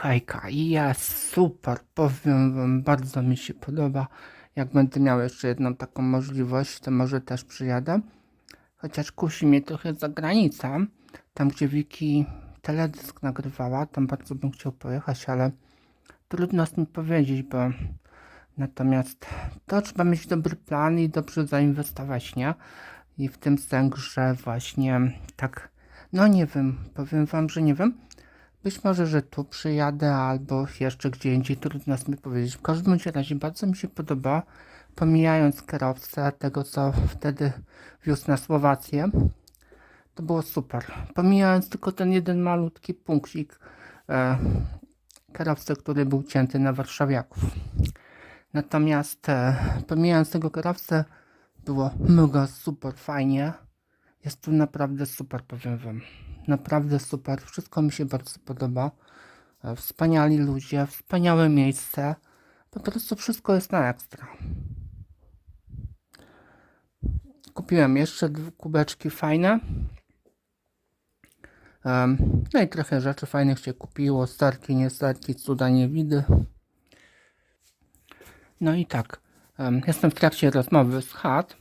Hejka, jest super, powiem wam, bardzo mi się podoba. Jak będę miał jeszcze jedną taką możliwość, to może też przyjadę. Chociaż kusi mnie trochę zagranica, tam gdzie Wiki teledysk nagrywała, tam bardzo bym chciał pojechać, ale trudno jest mi powiedzieć, bo natomiast to trzeba mieć dobry plan i dobrze zainwestować, nie? I w tym sens, że właśnie tak, no nie wiem, powiem wam, że nie wiem. Być może, że tu przyjadę albo jeszcze gdzie indziej, trudno mi powiedzieć. W każdym razie bardzo mi się podoba, pomijając kierowcę tego, co wtedy wiózł na Słowację. To było super. Pomijając tylko ten jeden malutki punkcik e, kierowcy, który był cięty na warszawiaków. Natomiast e, pomijając tego kierowcę, było mega super fajnie. Jest tu naprawdę super, powiem wam. Naprawdę super. Wszystko mi się bardzo podoba. E, Wspaniali ludzie, wspaniałe miejsce. Po prostu wszystko jest na ekstra. Kupiłem jeszcze kubeczki fajne. No i trochę rzeczy fajnych się kupiło. Starki, nie starki, cuda, nie widy. No i tak. em, Jestem w trakcie rozmowy z Hat.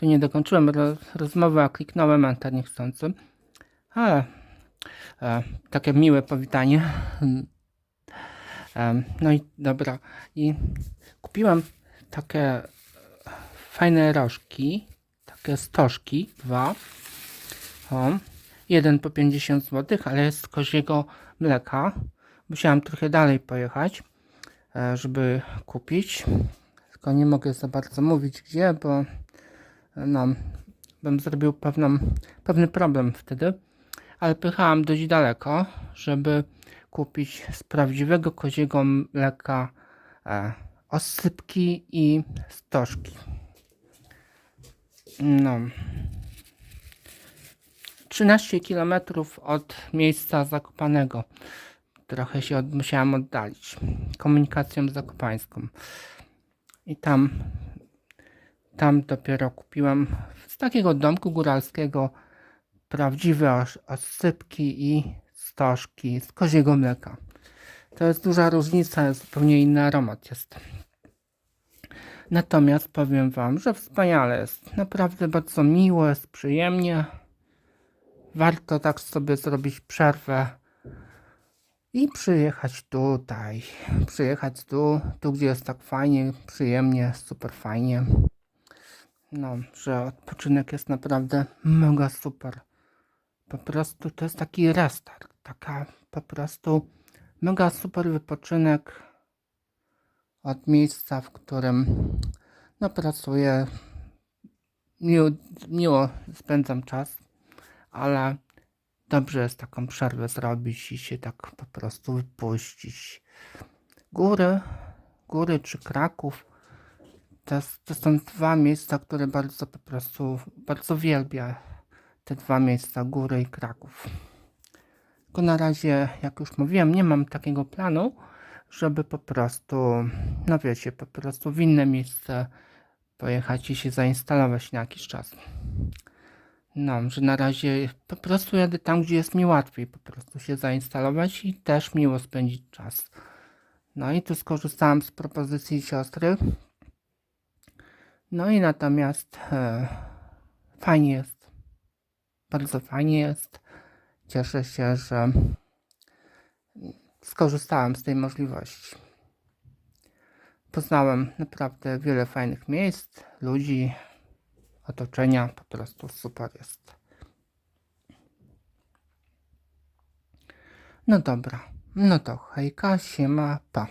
Tu nie dokończyłem ro rozmowy, a kliknąłem enter niechcący. Ale e, takie miłe powitanie. Em, no i dobra. I kupiłem takie fajne rożki. Takie stożki. Dwa. O. Jeden po 50 zł, ale jest z koziego mleka. Musiałem trochę dalej pojechać, e, żeby kupić. Tylko nie mogę za bardzo mówić gdzie, bo no, bym zrobił pewną, pewny problem wtedy. Ale pychałem dość daleko, żeby kupić z prawdziwego koziego mleka e, osypki i stożki. No. 13 km od miejsca zakopanego. Trochę się od, musiałem oddalić komunikacją zakopańską. I tam, tam dopiero kupiłem z takiego domku góralskiego prawdziwe os- osypki i stożki z koziego mleka. To jest duża różnica, zupełnie inny aromat jest. Natomiast powiem Wam, że wspaniale jest. Naprawdę bardzo miło, jest przyjemnie. Warto tak sobie zrobić przerwę i przyjechać tutaj. Przyjechać tu, tu gdzie jest tak fajnie, przyjemnie, super fajnie. No, że odpoczynek jest naprawdę mega super. Po prostu to jest taki restart. Taka po prostu mega super wypoczynek od miejsca, w którym no, pracuję. Miło, miło spędzam czas, ale dobrze jest taką przerwę zrobić i się tak po prostu wypuścić. Góry, góry czy Kraków to, to są dwa miejsca, które bardzo po prostu, bardzo wielbię. Te dwa miejsca, góry i Kraków. Tylko na razie, jak już mówiłem, nie mam takiego planu, żeby po prostu, no wiecie, po prostu w inne miejsce pojechać i się zainstalować na jakiś czas. No, że na razie po prostu jadę tam, gdzie jest mi łatwiej po prostu się zainstalować i też miło spędzić czas. No i tu skorzystałem z propozycji siostry. No i natomiast e, fajnie jest. Bardzo fajnie jest. Cieszę się, że skorzystałem z tej możliwości. Poznałem naprawdę wiele fajnych miejsc, ludzi, otoczenia. Po prostu super jest. No dobra. No to hejka, siema, pa.